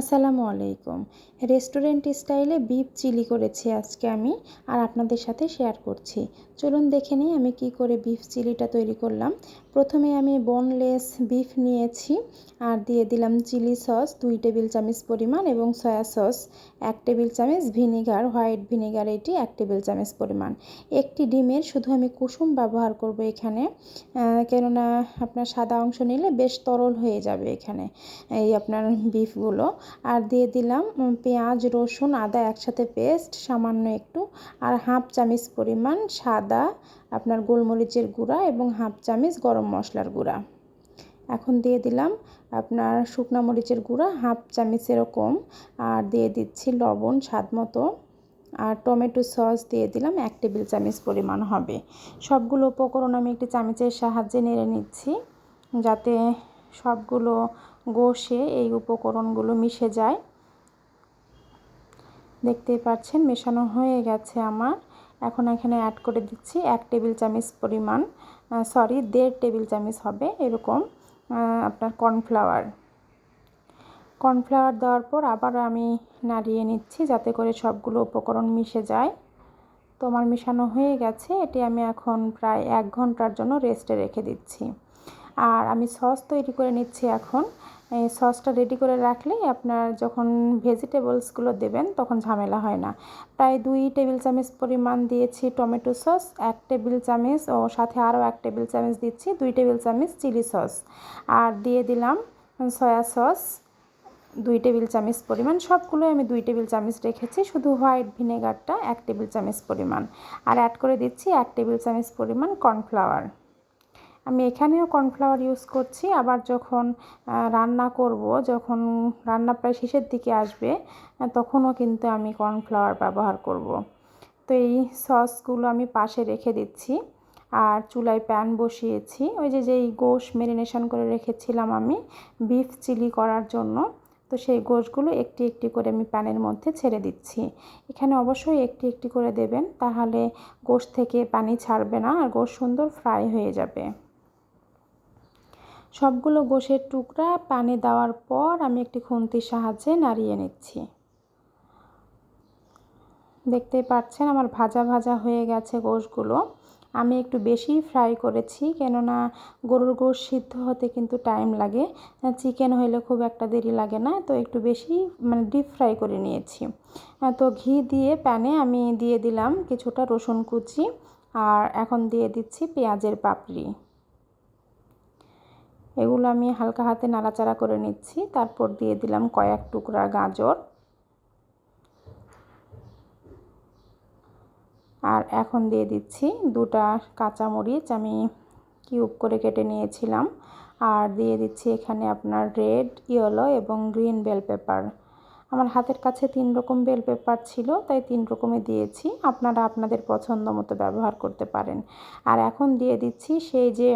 আসসালামু আলাইকুম। রেস্টুরেন্ট স্টাইলে বিফ চিলি করেছি আজকে আমি আর আপনাদের সাথে শেয়ার করছি। চলুন দেখে নিই আমি কি করে বিফ চিলিটা তৈরি করলাম। প্রথমে আমি বোনলেস বিফ নিয়েছি আর দিয়ে দিলাম চিলি সস, দুই টেবিল চামচ পরিমাণ এবং সয়া সস, এক টেবিল চামচ ভিনিগার, হোয়াইট ভিনিগার এটি এক টেবিল চামচ পরিমাণ। একটি ডিমের শুধু আমি কুসুম ব্যবহার করব এখানে কেননা আপনার সাদা অংশ নিলে বেশ তরল হয়ে যাবে এখানে, এই আপনার বিফগুলো। আর দিয়ে দিলাম পেঁয়াজ, রসুন, আদা একসাথে পেস্ট, সামান্য একটু, আর হাফ চামচ পরিমাণ সাদা আপনার গোলমরিচের গুঁড়া এবং হাফ চামচ গরম মশলার গুঁড়া। এখন দিয়ে দিলাম আপনার শুকনা মরিচের গুঁড়া হাফ চামচ এরকম, আর দিয়ে দিচ্ছি লবণ স্বাদ মতো, আর টমেটো সস দিয়ে দিলাম এক টেবিল চামচ পরিমাণ হবে। সবগুলো উপকরণ আমি একটি চামচের সাহায্যে নেড়ে নিচ্ছি, যাতে সবগুলো গোষে এই উপকরণগুলো মিশে যায়। দেখতেই পাচ্ছেন, মেশানো হয়ে গেছে আমার। এখন এখানে অ্যাড করে দিচ্ছি এক টেবিল চামচ পরিমাণ সরি দেড় টেবিল চামচ হবে এরকম আপনার কর্নফ্লাওয়ার। কর্নফ্লাওয়ার দেওয়ার পর আবার আমি নাড়িয়ে নিচ্ছি যাতে করে সবগুলো উপকরণ মিশে যায়। তো আমার মেশানো হয়ে গেছে, এটি আমি এখন প্রায় এক ঘণ্টার জন্য রেস্টে রেখে দিচ্ছি। আর আমি সস তৈরি করে নিচ্ছি এখন। এই সসটা রেডি করে রাখলে আপনার যখন ভেজিটেবলসগুলো দেবেন তখন ঝামেলা হয় না। প্রায় দুই টেবিল চামচ পরিমাণ দিয়েছি টমেটো সস, এক টেবিল চামচ ও সাথে আরও এক টেবিল চামচ দিচ্ছি দুই টেবিল চামচ চিলি সস। আর দিয়ে দিলাম সয়া সস, দুই টেবিল চামচ পরিমাণ। সবগুলোই আমি দুই টেবিল চামচ রেখেছি, শুধু হোয়াইট ভিনেগারটা এক টেবিল চামচ পরিমাণ। আর অ্যাড করে দিচ্ছি এক টেবিল চামচ পরিমাণ কর্নফ্লাওয়ার আমি এখানেও কর্নফ্লাওয়ার ইউজ করছি, আবার যখন রান্না করব, যখন রান্না প্রায় শেষের দিকে আসবে তখনও কিন্তু আমি কর্নফ্লাওয়ার ব্যবহার করব। তো এই সসগুলো আমি পাশে রেখে দিচ্ছি, আর চুলায় প্যান বসিয়েছি। ওই যে, যেই গোশ মেরিনেশন করে রেখেছিলাম আমি, বিফ চিলি করার জন্য, তো সেই গোশগুলো একটি একটি করে আমি প্যানের মধ্যে ছেড়ে দিচ্ছি। এখানে অবশ্যই একটি একটি করে দেবেন, তাহলে গোশ থেকে পানি ছাড়বে না, আর গোশ সুন্দর ফ্রাই হয়ে যাবে। সবগুলো গোশের টুকরা পানে দেওয়ার পর আমি একটি খুন্তির সাহায্যে নাড়িয়ে নিচ্ছি। দেখতে পাচ্ছেন আমার ভাজা ভাজা হয়ে গেছে গোশগুলো। আমি একটু বেশি ফ্রাই করেছি কেননা গরুর গোশ সিদ্ধ হতে কিন্তু টাইম লাগে। চিকেন হইলে খুব একটা দেরি লাগে না, তো একটু বেশি মানে ডিপ ফ্রাই করে নিয়েছি। তো ঘি দিয়ে প্যানে আমি দিয়ে দিলাম কিছুটা রসুন কুচি আর এখন দিয়ে দিচ্ছি পেঁয়াজের পাপড়ি। এগুলো আমি হালকা হাতে নাড়াচাড়া করে নিচ্ছি। তারপর দিয়ে দিলাম কয়েক টুকরা গাজর। আর এখন দিয়ে দিচ্ছি দুটা কাঁচামরিচ। আমি কিউব করে কেটে নিয়েছিলাম। আর দিয়ে দিচ্ছি এখানে আপনার রেড, ইয়েলো এবং গ্রিন বেল পেপার। আমার হাতের কাছে তিন রকম বেল পেপার ছিল, তাই তিন রকমই দিয়েছি। আপনারা আপনাদের পছন্দ মতো ব্যবহার করতে পারেন। আর এখন দিয়ে দিচ্ছি সেই যে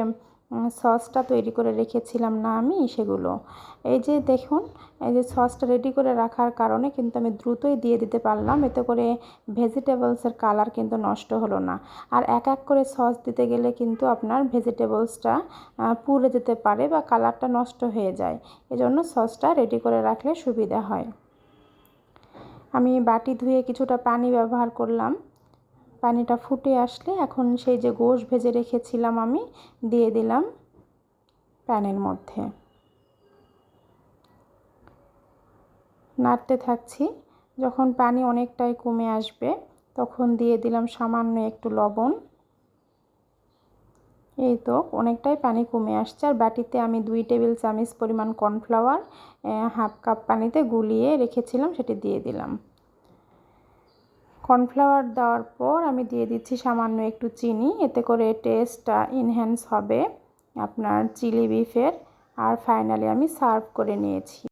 সসটা তৈরি করে রেখেছিলাম না আমি সেগুলো। এই যে দেখুন, এই যে সসটা রেডি করে রাখার কারণে কিন্তু আমি দ্রুতই দিয়ে দিতে পারলাম, এতে করে ভেজিটেবলসের কালার কিন্তু নষ্ট হলো না। আর এক এক করে সস দিতে গেলে কিন্তু আপনার ভেজিটেবলসটা পুড়ে যেতে পারে বা কালারটা নষ্ট হয়ে যায়। এজন্য সসটা রেডি করে রাখলে সুবিধা হয়। আমি বাটি ধুয়ে কিছুটা পানি ব্যবহার করলাম। পানিটা ফুটে আসলে এখন সেই যে গোশ ভেজে রেখেছিলাম আমি, দিয়ে দিলাম প্যানের মধ্যে। নাড়তে থাকছি। যখন পানি অনেকটাই কমে আসবে, তখন দিয়ে দিলাম সামান্য একটু লবণ। এই তো, অনেকটাই পানি কমে আসছে। আর বাটিতে আমি দুই টেবিল চামচ পরিমাণ কর্নফ্লাওয়ার হাফ কাপ পানিতে গুলিয়ে রেখেছিলাম, সেটি দিয়ে দিলাম। কর্নফ্লাওয়ার দেওয়ার পর আমি দিয়ে দিচ্ছি সামান্য একটু চিনি, এতে করে টেস্টটা ইনহ্যান্স হবে আপনার চিলি বিফের আর ফাইনালি আমি সার্ভ করে নিয়েছি।